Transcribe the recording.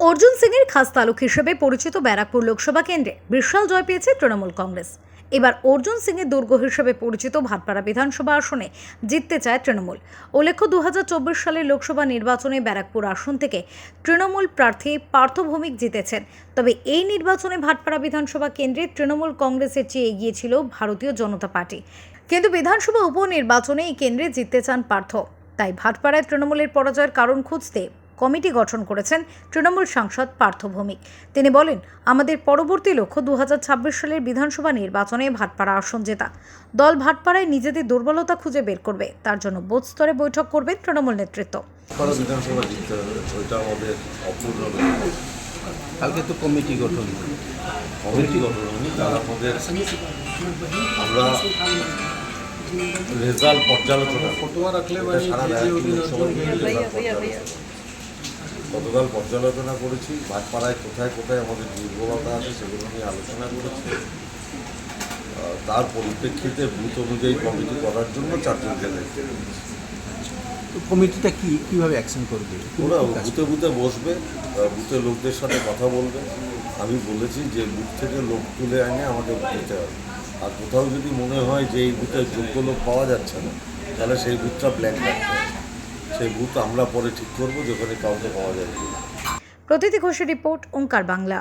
অর্জুন সিংয়ের খাস তালুক হিসেবে পরিচিত ব্যারাকপুর লোকসভা কেন্দ্রে বিশাল জয় পেয়েছে তৃণমূল কংগ্রেস। এবার অর্জুন সিংয়ের দুর্গ হিসেবে পরিচিত ভাটপাড়া বিধানসভা আসনে জিততে চায় তৃণমূল। উল্লেখ্য দু হাজার চব্বিশ সালের লোকসভা নির্বাচনে ব্যারাকপুর আসন থেকে তৃণমূল প্রার্থী পার্থ ভৌমিক জিতেছেন। তবে এই নির্বাচনে ভাটপাড়া বিধানসভা কেন্দ্রে তৃণমূল কংগ্রেসের চেয়ে এগিয়ে ছিল ভারতীয় জনতা পার্টি। কিন্তু বিধানসভা উপনির্বাচনে এই কেন্দ্রে জিততে চান পার্থ। তাই ভাটপাড়ায় তৃণমূলের পরাজয়ের কারণ খুঁজতে কমিটি গঠন করেছেন তৃণমূল সাংসদ পার্থ ভৌমিক। তিনি বলেন, আমাদের পরবর্তী লক্ষ্য দুহাজার ছাব্বিশ সালের বিধানসভা নির্বাচনে ভাটপাড়া আসন জেতা। দল ভাটপাড়ায় নিজেদের দুর্বলতা খুঁজে বের করবে। তার জন্য বোধ স্তরে বৈঠক করবে তৃণমূল নেতৃত্ব। কালকে তো কমিটি গঠন। কমিটি গঠন হয়নি। তার আমাদের আমরা রেজাল্ট পর্যালোচনা ফটোয়া রাখলে সারা ব্যারাকপুর লোকসভা কেন্দ্রে result পর্যালোচনা। গতকাল পর্যালোচনা করেছি ভাটপাড়ায় কোথায় কোথায় আমাদের দুর্বলতা আছে সেগুলো নিয়ে আলোচনা করেছি। তার পরিপ্রেক্ষিতে বুথ অনুযায়ী কমিটি করার জন্য চারজনকে দায়িত্ব দিয়েছি। তো কমিটিটা কি কীভাবে অ্যাকশন করবে? ওরা বুথে বুথে বসবে বুথে লোকদের সাথে কথা বলবে। আমি বলেছি যে বুথ থেকে লোক তুলে এনে আমাকে দিতে হবে। আর কোথাও যদি মনে হয় যে এই বুথে যোগ্য লোক পাওয়া যাচ্ছে না তাহলে সেই বুথটা ব্ল্যাক রাখতে হবে সেই বুথ আমরা পরে ঠিক করব যেখানে কাউকে পাওয়া যাবে। প্রতীতি ঘোষের রিপোর্ট ওঙ্কার বাংলা